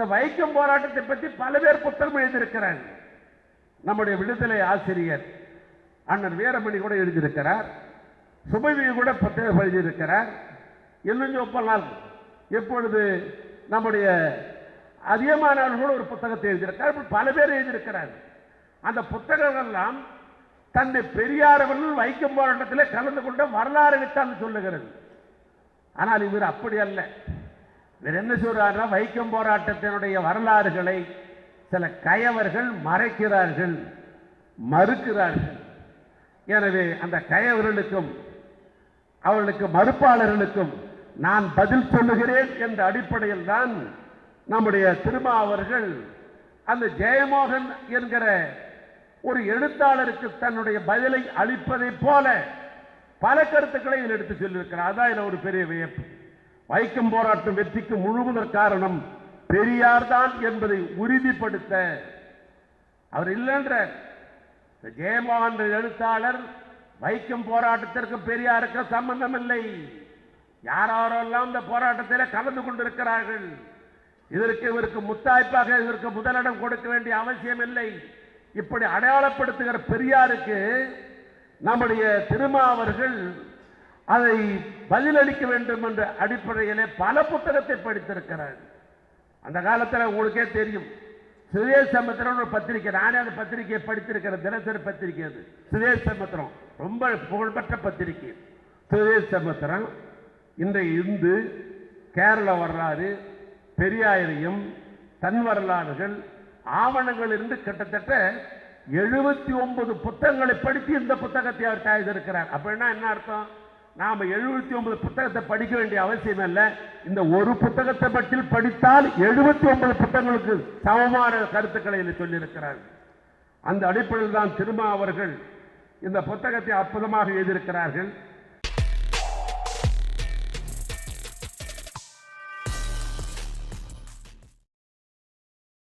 இந்த வைக்கம் போராட்டத்தை பற்றி பல பேர் புத்தகம் எழுதியிருக்கிறாங்க நம்முடைய விடுதலை ஆசிரியர் அண்ணன் வீரமணி கூட எழுதியிருக்கிறார். சுபவி கூட புத்தகம் எழுதியிருக்கிறார். இன்னும் சொப்பனால் எப்பொழுது நம்முடைய அதிகமானவர்கள் கூட ஒரு புத்தகத்தை எழுதியிருக்கார் இப்படி பல பேர் எழுதியிருக்கிறார் அந்த புத்தகங்கள்லாம் தன்னை பெரியார் அவர்கள் வைக்கம் போராட்டத்தில் கலந்து கொண்ட வரலாறு தான் சொல்லுகிறது. ஆனால் இவர் அப்படி அல்ல. இவர் என்ன சொல்றாருன்னா வைக்கம் போராட்டத்தினுடைய வரலாறுகளை சில கயவர்கள் மறைக்கிறார்கள் மறுக்கிறார்கள். எனவே அந்த கயவர்களுக்கும் அவர்களுக்கு மறுப்பாளர்களுக்கும் நான் பதில் சொல்லுகிறேன் என்ற அடிப்படையில் தான் நம்முடைய திருமாவர்கள் அந்த ஜெயமோகன் என்கிற ஒரு எழுத்தாளருக்கு தன்னுடைய பதிலை அளிப்பதைப் போல பல கருத்துக்களை இதில் எடுத்து சொல்லியிருக்கிறார். அதான் இதில் ஒரு பெரிய வியப்பு. வைக்கம் போராட்டம் வெற்றிக்கு முழுவதற் காரணம் பெரியார் தான் என்பதை உறுதிப்படுத்த அவர் இல்லைன்ற ஜெயமோகன் எழுத்தாளர் வைக்கம் போராட்டத்திற்கு பெரியாருக்கு சம்பந்தம் இல்லை யாரெல்லாம் இந்த போராட்டத்தில் கலந்து கொண்டிருக்கிறார்கள்? இதற்கு இவருக்கு முத்தாய்ப்பாக இதற்கு முதலிடம் கொடுக்க வேண்டிய அவசியம் இல்லை இப்படி அடையாளப்படுத்துகிற பெரியாருக்கு நம்முடைய திருமா அவர்கள் அதை பதிலளிக்க வேண்டும் என்ற அடிப்படையிலே பல புத்தகத்தை படித்திருக்கிறார். அந்த காலத்தில் உங்களுக்கே தெரியும். சுதேஷ் சமுத்திரம் ஒரு பத்திரிகை நானே அந்த பத்திரிகையை படித்திருக்கிறேன் தினசரி பத்திரிகை அது. சுதேஷ் சமுத்திரம் ரொம்ப புகழ்பெற்ற பத்திரிகை. சுதேஷ் சமுத்திரம் இன்றைய இந்து கேரள வரலாறு பெரியாரியம் தன் வரலாறுகள் ஆவணங்கள் இருந்து கிட்டத்தட்ட எழுபத்தி ஒன்பது புத்தகங்களை படித்து இந்த புத்தகத்தை அவர் தயாரித்திருக்கிறார். அப்படின்னா என்ன அர்த்தம்? நாம் எழுபத்தி ஒன்பது புத்தகத்தை படிக்க வேண்டிய அவசியம் இல்லை. இந்த ஒரு புத்தகத்தை பற்றி படித்தால் எழுபத்தி ஒன்பது புத்தகங்களுக்கு சமமான கருத்துக்களை சொல்லியிருக்கிறார்கள். அந்த அடிப்படையில் தான் திருமா அவர்கள் இந்த புத்தகத்தை அற்புதமாக எழுதியிருக்கிறார்கள்.